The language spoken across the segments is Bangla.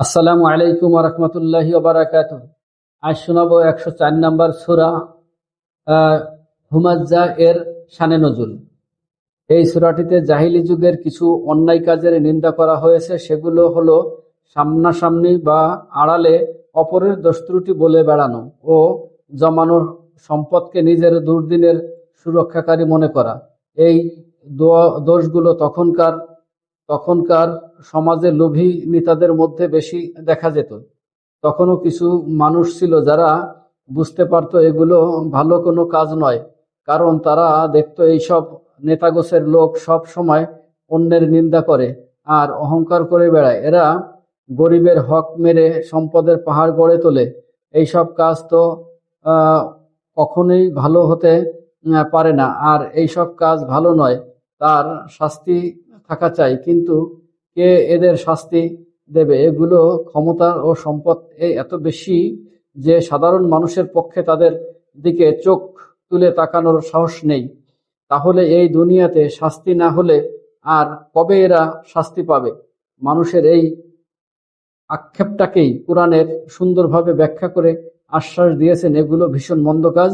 আসসালামু আলাইকুম রহমতুল্লাহ বারাকাত আজ শোনাবো একশো চার নম্বর সুরা হুমাজ্জা এর শানে নজুল। এই সুরাটিতে জাহিলি যুগের কিছু অন্যায় কাজের নিন্দা করা হয়েছে, সেগুলো হলো সামনাসামনি বা আড়ালে অপরের দোষত্রুটি বলে বেড়ানো ও জমানোর সম্পদকে নিজের দুর্দিনের সুরক্ষাকারী মনে করা। এই দোষগুলো তখনকার তখনকার সমাজে লোভী নেতাদের মধ্যে বেশি দেখা যেত। তখনও কিছু মানুষ ছিল যারা বুঝতে পারতো এগুলো ভালো কোনো কাজ নয়, কারণ তারা দেখতো এইসব নেতাগোছের লোক সব সময় অন্যের নিন্দা করে আর অহংকার করে বেড়ায়। এরা গরিবের হক মেরে সম্পদের পাহাড় গড়ে তোলে। এইসব কাজ তো কখনোই ভালো হতে পারে না। আর এইসব কাজ ভালো নয়। তার শাস্তি থাকা চাই, কিন্তু কে এদের শাস্তি দেবে? এগুলো ক্ষমতা ও সম্পদ এত বেশি যে সাধারণ মানুষের পক্ষে তাদের দিকে চোখ তুলে তাকানোর সাহস নেই। তাহলে এই দুনিয়াতে শাস্তি না হলে আর কবে এরা শাস্তি পাবে? মানুষের এই আক্ষেপটাকেই কোরআনের সুন্দরভাবে ব্যাখ্যা করে আশ্বাস দিয়েছেন, এগুলো ভীষণ মন্দ কাজ।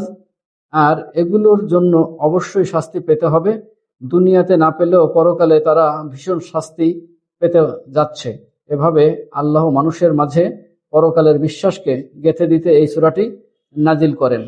আর এগুলোর জন্য অবশ্যই শাস্তি পেতে হবে। দুনিয়াতে না পেলেও পরকালে তারা ভীষণ শাস্তি পেতে যাচ্ছে। এভাবে আল্লাহ মানুষের মাঝে পরকালের বিশ্বাসকে গেথে দিতে এই সুরাটি নাজিল করেন।